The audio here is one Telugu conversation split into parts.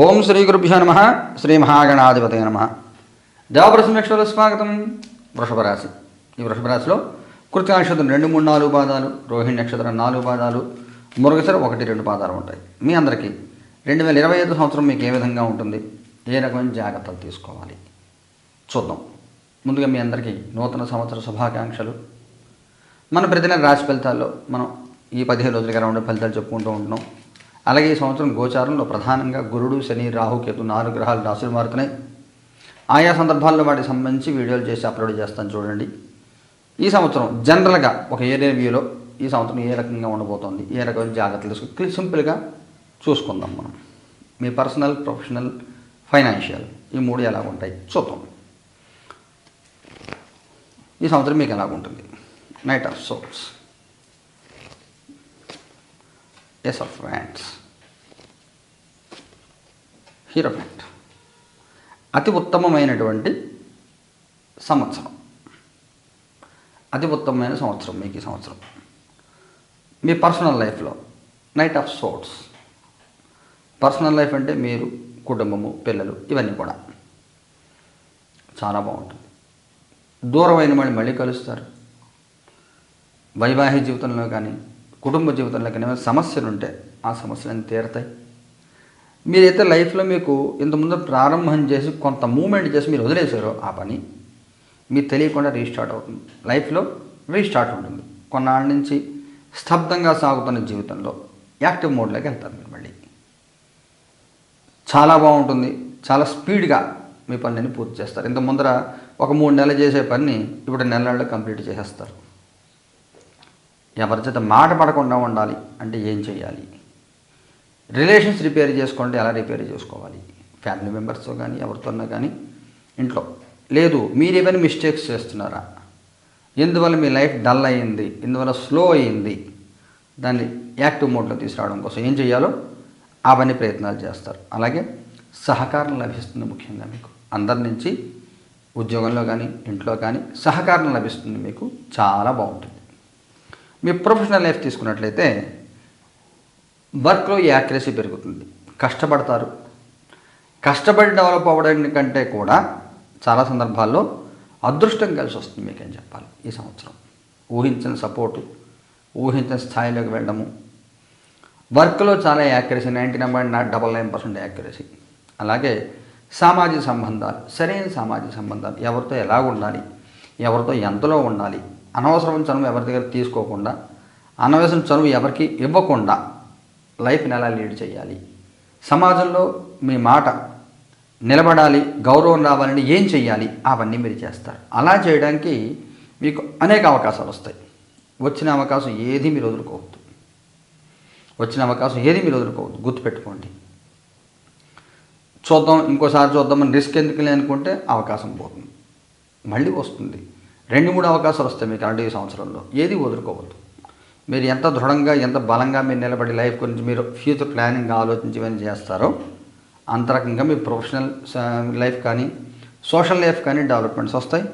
ఓం శ్రీ గురుభ్యో నమ శ్రీ మహాగణాధిపతయ నమ. దేవప్రసమేశ్వర స్వాగతం. వృషభ రాశి. ఈ వృషభ రాశిలో కృతి నక్షత్రం రెండు మూడు నాలుగు పాదాలు రోహిణి నక్షత్రం నాలుగు పాదాలు మురుగసర ఒకటి రెండు పాదాలు ఉంటాయి. మీ అందరికీ రెండు వేల ఇరవై ఐదు సంవత్సరం మీకు ఏ విధంగా ఉంటుంది? ఏ రకమైన జాగ్రత్తలు తీసుకోవాలి? చూద్దాం. ముందుగా మీ అందరికీ నూతన సంవత్సర శుభాకాంక్షలు. మన ప్రతి నెల రాశి ఫలితాల్లో మనం ఈ పదిహేను రోజులుగా ఉండే ఫలితాలు చెప్పుకుంటూ ఉంటున్నాం. అలాగే ఈ సంవత్సరం గోచారంలో ప్రధానంగా గురుడు శని రాహు కేతు నాలుగు గ్రహాలు రాశులు మారుతున్నాయి. ఆయా సందర్భాల్లో వాటికి సంబంధించి వీడియోలు చేసి అప్లోడ్ చేస్తాను చూడండి. ఈ సంవత్సరం జనరల్గా ఒక ఏరియా వ్యూలో ఈ సంవత్సరం ఏ రకంగా ఉండబోతోంది? ఏ రకమైన జాగ్రత్తలు తీసుకుని సింపుల్గా చూసుకుందాం మనం. మీ పర్సనల్ ప్రొఫెషనల్ ఫైనాన్షియల్ ఈ మూడు ఎలా ఉంటాయి చూద్దాం. ఈ సంవత్సరం మీకు ఎలాగుంటుంది knight of swords ace of wands hierophant అతి ఉత్తమమైనటువంటి సంవత్సరం. అతి ఉత్తమమైన సంవత్సరం మీకు ఈ సంవత్సరం. మీ పర్సనల్ లైఫ్లో knight of swords personal life అంటే మీరు కుటుంబము పిల్లలు ఇవన్నీ కూడా. చాలా బాగుంటుంది. దూరమైన వాళ్ళు మళ్ళీ కలుస్తారు. వైవాహిక జీవితంలో కానీ కుటుంబ జీవితంలో కానీ సమస్యలు ఉంటే ఆ సమస్యలన్నీ తీరతాయి. మీరైతే లైఫ్లో మీకు ఇంతకుముందు ప్రారంభం చేసి కొంత మూమెంట్ చేసి మీరు వదిలేశారో ఆ పని మీకు తెలియకుండా రీస్టార్ట్ అవుతుంది. లైఫ్లో రీస్టార్ట్ ఉంటుంది. కొన్నాళ్ళ నుంచి స్తబ్దంగా సాగుతున్న జీవితంలో యాక్టివ్ మోడ్లోకి వెళ్తారు మీరు మళ్ళీ. చాలా బాగుంటుంది. చాలా స్పీడ్గా మీ పనిని పూర్తి చేస్తారు. ఇంత ముందర ఒక మూడు నెలలు చేసే పని ఇప్పుడు నెలల్లో కంప్లీట్ చేసేస్తారు. ఎవరి చేత మాట పడకుండా ఉండాలి అంటే ఏం చేయాలి రిలేషన్స్ రిపేర్ చేసుకోండి ఎలా రిపేర్ చేసుకోవాలి? ఫ్యామిలీ మెంబర్స్తో కానీ ఎవరితోన్నా కానీ ఇంట్లో. లేదు మీరు ఏమైనా మిస్టేక్స్ చేస్తున్నారా? ఎందువల్ల మీ లైఫ్ డల్ అయింది? ఎందువల్ల స్లో అయింది? దాన్ని యాక్టివ్ మోడ్లో తీసుకురావడం కోసం ఏం చేయాలో అవన్నీ ప్రయత్నాలు చేస్తారు. అలాగే సహకారం లభిస్తుంది ముఖ్యంగా మీకు. అందరి నుంచి ఉద్యోగంలో కానీ ఇంట్లో కానీ సహకారం లభిస్తుంది మీకు. చాలా బాగుంటుంది. మీ ప్రొఫెషనల్ లైఫ్ తీసుకున్నట్లయితే వర్క్లో యాక్యురసీ పెరుగుతుంది. కష్టపడతారు. కష్టపడి డెవలప్ అవ్వడానికి కంటే కూడా చాలా సందర్భాల్లో అదృష్టం కలిసి వస్తుంది మీకేం చెప్పాలి ఈ సంవత్సరం. ఊహించిన సపోర్టు ఊహించిన స్థాయిలోకి వెళ్ళడము. వర్క్లో చాలా accuracy ninety nine point double nine percent accuracy. అలాగే సామాజిక సంబంధాలు సరైన సామాజిక సంబంధాలు ఎవరితో ఎలా ఉండాలి ఎవరితో ఎంతలో ఉండాలి అనవసరం చనువు ఎవరి దగ్గర తీసుకోకుండా అనవసరం చనువు ఎవరికి ఇవ్వకుండా లైఫ్ని ఎలా లీడ్ చేయాలి. సమాజంలో మీ మాట నిలబడాలి గౌరవం రావాలని ఏం చేయాలి అవన్నీ మీరు చేస్తారు. అలా చేయడానికి మీకు అనేక అవకాశాలు వస్తాయి. వచ్చిన అవకాశం ఏది మీరు వదులుకోవద్దు. వచ్చిన అవకాశం ఏది మీరు వదులుకోవద్దు. గుర్తుపెట్టుకోండి. చూద్దాం ఇంకోసారి చూద్దామని రిస్క్ ఎందుకు అనుకుంటే అవకాశం పోతుంది. మళ్ళీ వస్తుంది. రెండు మూడు అవకాశాలు వస్తాయి మీకు అలాంటి సంవత్సరంలో. ఏది వదులుకోవద్దు. మీరు ఎంత దృఢంగా ఎంత బలంగా మీరు నిలబడి లైఫ్ గురించి మీరు ఫ్యూచర్ ప్లానింగ్ ఆలోచించి ఇవన్నీ చేస్తారో అంతరకంగా మీ ప్రొఫెషనల్ లైఫ్ కానీ సోషల్ లైఫ్ కానీ డెవలప్మెంట్స్ వస్తాయి.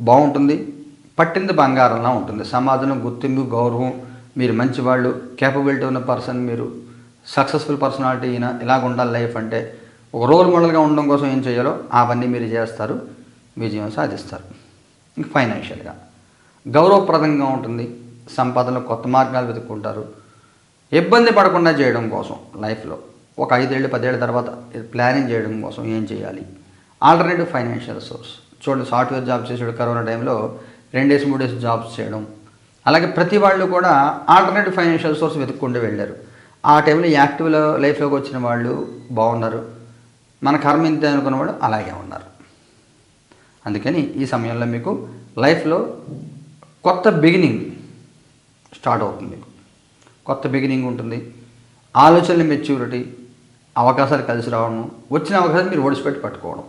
బాగుంటుంది. పట్టింది బంగారంలా ఉంటుంది. సమాజంలో గుర్తింపు గౌరవం మీరు మంచివాళ్ళు కేపబిలిటీ ఉన్న పర్సన్ మీరు సక్సెస్ఫుల్ పర్సనాలిటీ అయినా ఇలాగ ఉండాలి లైఫ్ అంటే ఒక రోల్ మోడల్గా ఉండడం కోసం ఏం చేయాలో అవన్నీ మీరు చేస్తారు. విజయం సాధిస్తారు. ఇంక ఫైనాన్షియల్గా గౌరవప్రదంగా ఉంటుంది. సంపాదనలో కొత్త మార్గాలు వెతుక్కుంటారు. ఇబ్బంది పడకుండా చేయడం కోసం లైఫ్లో. ఒక ఐదేళ్ళు పదేళ్ళ తర్వాత ప్లానింగ్ చేయడం కోసం ఏం చేయాలి? Alternative financial source. చూడండి సాఫ్ట్వేర్ జాబ్స్ చేసాడు కరోనా టైంలో రెండేసి మూడేసి జాబ్స్ చేయడం. అలాగే ప్రతి వాళ్ళు కూడా ఆల్టర్నేటివ్ ఫైనాన్షియల్ సోర్స్ వెతుక్కుంటూ వెళ్ళారు. ఆ టైంలో యాక్టివ్లో లైఫ్లోకి వచ్చిన వాళ్ళు బాగున్నారు. మన కర్మ ఇంత అనుకున్న వాళ్ళు అలాగే ఉన్నారు. అందుకని ఈ సమయంలో మీకు లైఫ్లో కొత్త బిగినింగ్ స్టార్ట్ అవుతుంది. కొత్త బిగినింగ్ ఉంటుంది. ఆలోచనల మెచ్యూరిటీ అవకాశాలు కలిసి రావడం వచ్చిన అవకాశాలు మీరు ఓడిచిపెట్టి పట్టుకోవడం.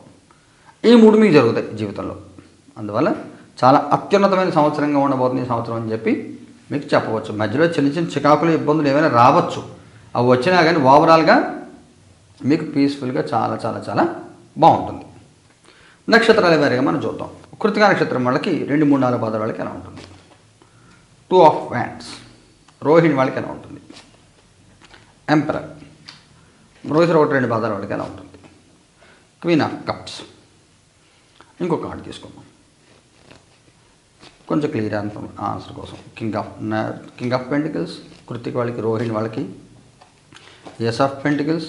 ఈ మూడు మీకు జరుగుతాయి జీవితంలో. అందువల్ల చాలా అత్యున్నతమైన సంవత్సరంగా ఉండబోతుంది ఈ సంవత్సరం అని చెప్పి మీకు చెప్పవచ్చు. మధ్యలో చిన్న చిన్న చికాకులు ఇబ్బందులు ఏమైనా రావచ్చు. అవి వచ్చినా కానీ ఓవరాల్గా మీకు పీస్ఫుల్గా చాలా చాలా చాలా బాగుంటుంది. నక్షత్రాల వారిగా మనం చూద్దాం. కృతికా నక్షత్రం వాళ్ళకి రెండు మూడు నాలుగు పదాల వాళ్ళకి ఎలా ఉంటుంది. టూ ఆఫ్ వ్యాండ్స్ రోహిణి వాళ్ళకి ఎలా ఉంటుంది. ఎంపరర్. రోహిత్ ఒకటి రెండు పాదాల వాళ్ళకి ఎలా ఉంటుంది. Queen of cups. ఇంకో కార్డు తీసుకుందాం కొంచెం క్లియర్ ఆన్సర్ కోసం. King of king of pentacles Krittika వాళ్ళకి రోహిణి వాళ్ళకి ఎస్ ఆఫ్ పెంటికల్స్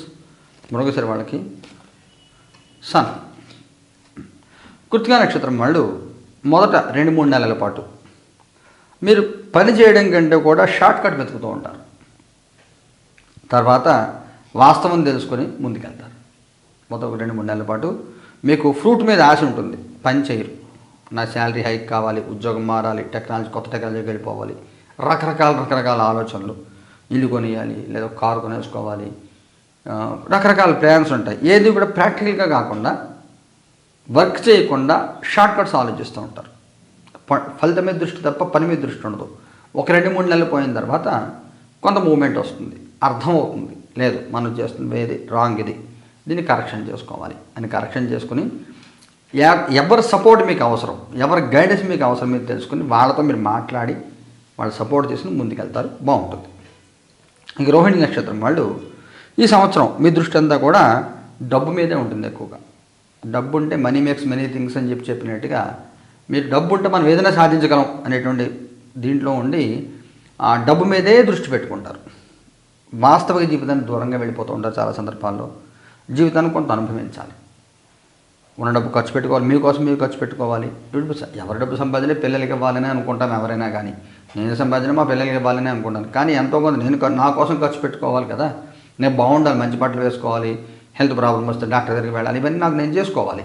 మృగశిర వాళ్ళకి సన్ కృతికా నక్షత్రం వాళ్ళు మొదట రెండు మూడు నెలల పాటు మీరు పని చేయడం కంటే కూడా షార్ట్కట్ వెతుకుతూ ఉంటారు. తర్వాత వాస్తవం తెలుసుకొని ముందుకెళ్తారు. మొత్తం ఒక రెండు మూడు నెలల పాటు మీకు ఫ్రూట్ మీద ఆశ ఉంటుంది. పని చేయరు. నా శాలరీ హైక్ కావాలి ఉద్యోగం మారాలి టెక్నాలజీ కొత్త టెక్నాలజీకి వెళ్ళిపోవాలి. రకరకాల రకరకాల ఆలోచనలు. ఇల్లు కొనియాలి లేదా కారు కొనేసుకోవాలి. రకరకాల ప్లాన్స్ ఉంటాయి. ఏది కూడా ప్రాక్టికల్గా కాకుండా వర్క్ చేయకుండా షార్ట్కట్స్ ఆలోచిస్తూ ఉంటారు. ఫలితం మీద దృష్టి తప్ప పని మీద దృష్టి ఉండదు. ఒక రెండు మూడు నెలలు పోయిన తర్వాత కొంత మూమెంట్ వస్తుంది. అర్థమవుతుంది లేదు మనం చేస్తుంది ఏది? రాంగ్ ఇది. దీన్ని కరెక్షన్ చేసుకోవాలి. అని కరెక్షన్ చేసుకుని ఎవరి సపోర్ట్ మీకు అవసరం? ఎవరి గైడెన్స్ మీకు అవసరం మీరు తెలుసుకుని వాళ్ళతో మీరు మాట్లాడి వాళ్ళు సపోర్ట్ చేసుకుని ముందుకెళ్తారు. బాగుంటుంది. ఇంక రోహిణి నక్షత్రం వాళ్ళు ఈ సంవత్సరం మీ దృష్టి అంతా కూడా డబ్బు మీదే ఉంటుంది ఎక్కువగా. డబ్బు ఉంటే మనీ మేక్స్ మెనీ థింగ్స్ అని చెప్పి చెప్పినట్టుగా మీరు డబ్బు ఉంటే మనం ఏదైనా సాధించగలం అనేటువంటి దీంట్లో ఉండి ఆ డబ్బు మీదే దృష్టి పెట్టుకుంటారు. వాస్తవిక జీవితాన్ని దూరంగా వెళ్ళిపోతూ ఉంటారు చాలా సందర్భాల్లో. జీవితాన్ని కొంత అనుభవించాలి. ఉన్న డబ్బు ఖర్చు పెట్టుకోవాలి మీకోసం మీరు ఖర్చు పెట్టుకోవాలి. ఎవరి డబ్బు సంపాదన పిల్లలకి ఇవ్వాలని అనుకుంటాం ఎవరైనా కానీ నేను సంపాదన మా పిల్లలకి ఇవ్వాలని అనుకుంటాను. కానీ ఎంతో కొంత నేను నా కోసం ఖర్చు పెట్టుకోవాలి కదా. నేను బాగుండాలి మంచి బట్టలు వేసుకోవాలి హెల్త్ ప్రాబ్లం వస్తే డాక్టర్ దగ్గరికి వెళ్ళాలి ఇవన్నీ నాకు నేను చేసుకోవాలి.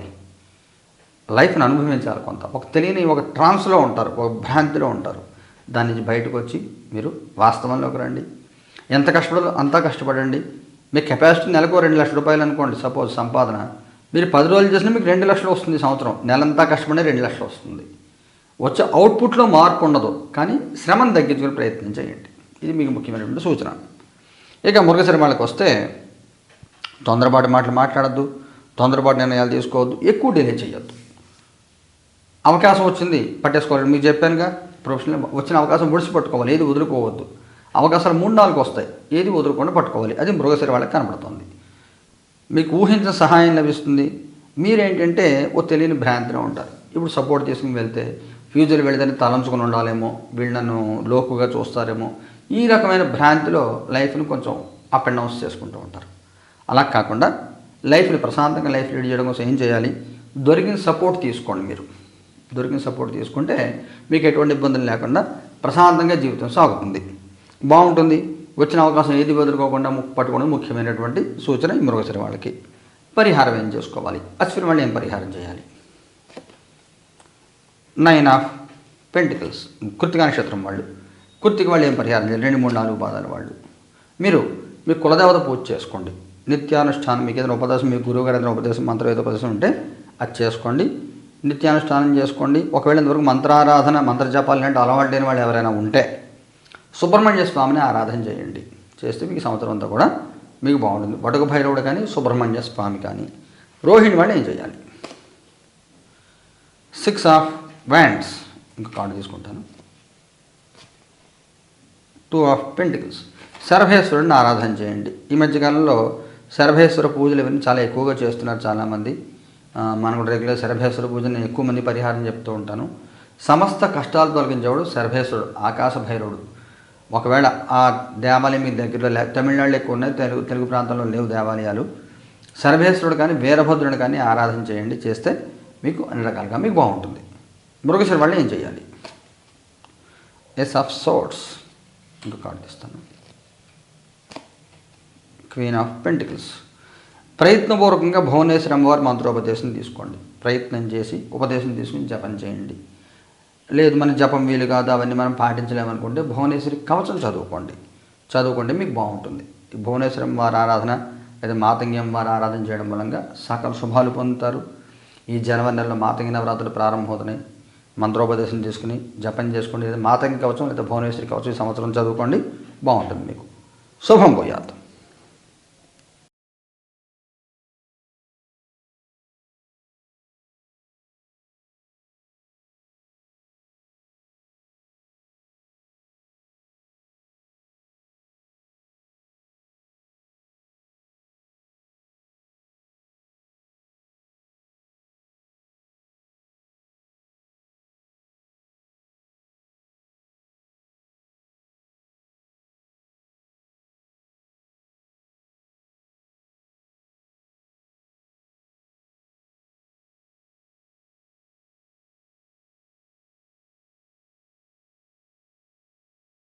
లైఫ్ని అనుభవించాలి కొంత. ఒక తెలియని ఒక ట్రాన్స్లో ఉంటారు ఒక భ్రాంతిలో ఉంటారు. దాని నుంచి బయటకు వచ్చి మీరు వాస్తవంలోకి రండి. ఎంత కష్టపడాలో అంతా కష్టపడండి. మీ కెపాసిటీ నెలకు రెండు లక్షల రూపాయలు అనుకోండి సపోజ్ సంపాదన. మీరు పది రోజులు చేసినా మీకు రెండు లక్షలు వస్తుంది సంవత్సరం. నెలంతా కష్టపడి రెండు లక్షలు వస్తుంది. వచ్చే అవుట్పుట్లో మార్పు ఉండదు. కానీ శ్రమను తగ్గించుకునే ప్రయత్నం చేయండి. ఇది మీకు ముఖ్యమైనటువంటి సూచన. ఇక మృగశిర వస్తే తొందరపాటు మాటలు మాట్లాడద్దు. తొందరపాటు నిర్ణయాలు తీసుకోవద్దు. ఎక్కువ డిలే చేయొద్దు. అవకాశం వచ్చింది పట్టేసుకోవాలి మీకు చెప్పానుగా. ప్రొఫెషనల్ వచ్చిన అవకాశం ఒడిసి పట్టుకోవాలి ఏది వదులుకోవద్దు. అవకాశాలు మూడు నాలుగు వస్తాయి ఏది వదులుకుండా పట్టుకోవాలి. అది మృగశిర వాళ్ళకి కనబడుతుంది. మీకు ఊహించిన సహాయం లభిస్తుంది. మీరేంటంటే ఓ తెలియని భ్రాంతిలో ఉంటారు. ఇప్పుడు సపోర్ట్ చేసుకుని వెళ్తే ఫ్యూచర్ వెళితే తలంచుకుని ఉండాలేమో వీళ్ళు నన్ను లోకుగా చూస్తారేమో ఈ రకమైన భ్రాంతిలో లైఫ్ని కొంచెం అప్ అండ్ డౌన్స్ చేసుకుంటూ ఉంటారు. అలా కాకుండా లైఫ్ని ప్రశాంతంగా లైఫ్ లీడ్ చేయడం కోసం ఏం చేయాలి? దొరికిన సపోర్ట్ తీసుకోండి మీరు. దొరికిన సపోర్ట్ తీసుకుంటే మీకు ఎటువంటి ఇబ్బందులు లేకుండా ప్రశాంతంగా జీవితం సాగుతుంది. బాగుంటుంది. వచ్చిన అవకాశం ఏది వదులుకోకుండా పట్టుకోవడం ముఖ్యమైనటువంటి సూచన ఈ మృగశిర వాళ్ళకి. పరిహారం ఏం చేసుకోవాలి? అశ్విని వాళ్ళు ఏం పరిహారం చేయాలి? నైన్ ఆఫ్ పెంటికల్స్ కృతిక నక్షత్రం వాళ్ళు. కృతిక వాళ్ళు ఏం పరిహారం చేయాలి? రెండు మూడు నాలుగు పాదాల వాళ్ళు. మీరు మీ కులదేవత పూజ చేసుకోండి. నిత్యానుష్ఠానం మీకు ఏదైనా ఉపదేశం మీ గురువు గారు ఏదైనా ఉపదేశం మంత్రం ఏదో ఉపదేశం ఉంటే అది చేసుకోండి. నిత్యానుష్ఠానం చేసుకోండి. ఒకవేళ ఇంతవరకు మంత్రారాధన మంత్రజపాలు లాంటి అలవాటు లేని వాళ్ళు ఎవరైనా ఉంటే సుబ్రహ్మణ్య స్వామిని ఆరాధన చేయండి. చేస్తే మీకు సంవత్సరం అంతా కూడా మీకు బాగుంటుంది. వడక భైరవుడు కానీ సుబ్రహ్మణ్య స్వామి కానీ. రోహిణి వాళ్ళు ఏం చేయాలి? సిక్స్ ఆఫ్ వ్యాండ్స్ ఇంకా కార్డు తీసుకుంటాను. టూ ఆఫ్ పెంటికల్స్ సర్వేశ్వరుడిని ఆరాధన చేయండి. ఈ మధ్యకాలంలో సర్వేశ్వర పూజలు ఇవన్నీ చాలా ఎక్కువగా చేస్తున్నారు చాలామంది. మనం రెగ్యులర్ శరభేశ్వర పూజని ఎక్కువ మంది పరిహారం చెప్తూ ఉంటాను. సమస్త కష్టాలు తొలగించేవాడు శరభేశ్వరుడు ఆకాశ భైరవుడు. ఒకవేళ ఆ దేవాలయం మీ దగ్గరలో లే తమిళనాడులో ఎక్కువ ఉన్నాయి తెలుగు తెలుగు ప్రాంతంలో లేవు దేవాలయాలు. శరభేశ్వరుడు కానీ వీరభద్రుడు కానీ ఆరాధన చేయండి చేస్తే మీకు అన్ని రకాలుగా మీకు బాగుంటుంది. మృగశిర వాళ్ళు ఏం చేయాలి? ఎస్ ఆఫ్ సోట్స్ ఇంకో కార్డు ఇస్తాను క్వీన్ ఆఫ్ పెంటికల్స్ ప్రయత్నపూర్వకంగా భువనేశ్వరం వారి మంత్రోపదేశం తీసుకోండి. ప్రయత్నం చేసి ఉపదేశం తీసుకుని జపం చేయండి. లేదు మన జపం వీలు కాదు అవన్నీ మనం పాటించలేమనుకుంటే భువనేశ్వరి కవచం చదువుకోండి. చదువుకుంటే మీకు బాగుంటుంది. భువనేశ్వరం వారి ఆరాధన లేదా మాతంగ్యం వారి ఆరాధన చేయడం మూలంగా సకల శుభాలు పొందుతారు. ఈ జనవరి నెలలో మాతంగి నవరాత్రులు ప్రారంభమవుతున్నాయి. మంత్రోపదేశం తీసుకుని జపం చేసుకోండి. లేదా మాతంగి కవచం లేదా భువనేశ్వరి కవచం ఈ సంవత్సరం చదువుకోండి. బాగుంటుంది మీకు. శుభం పోయాత్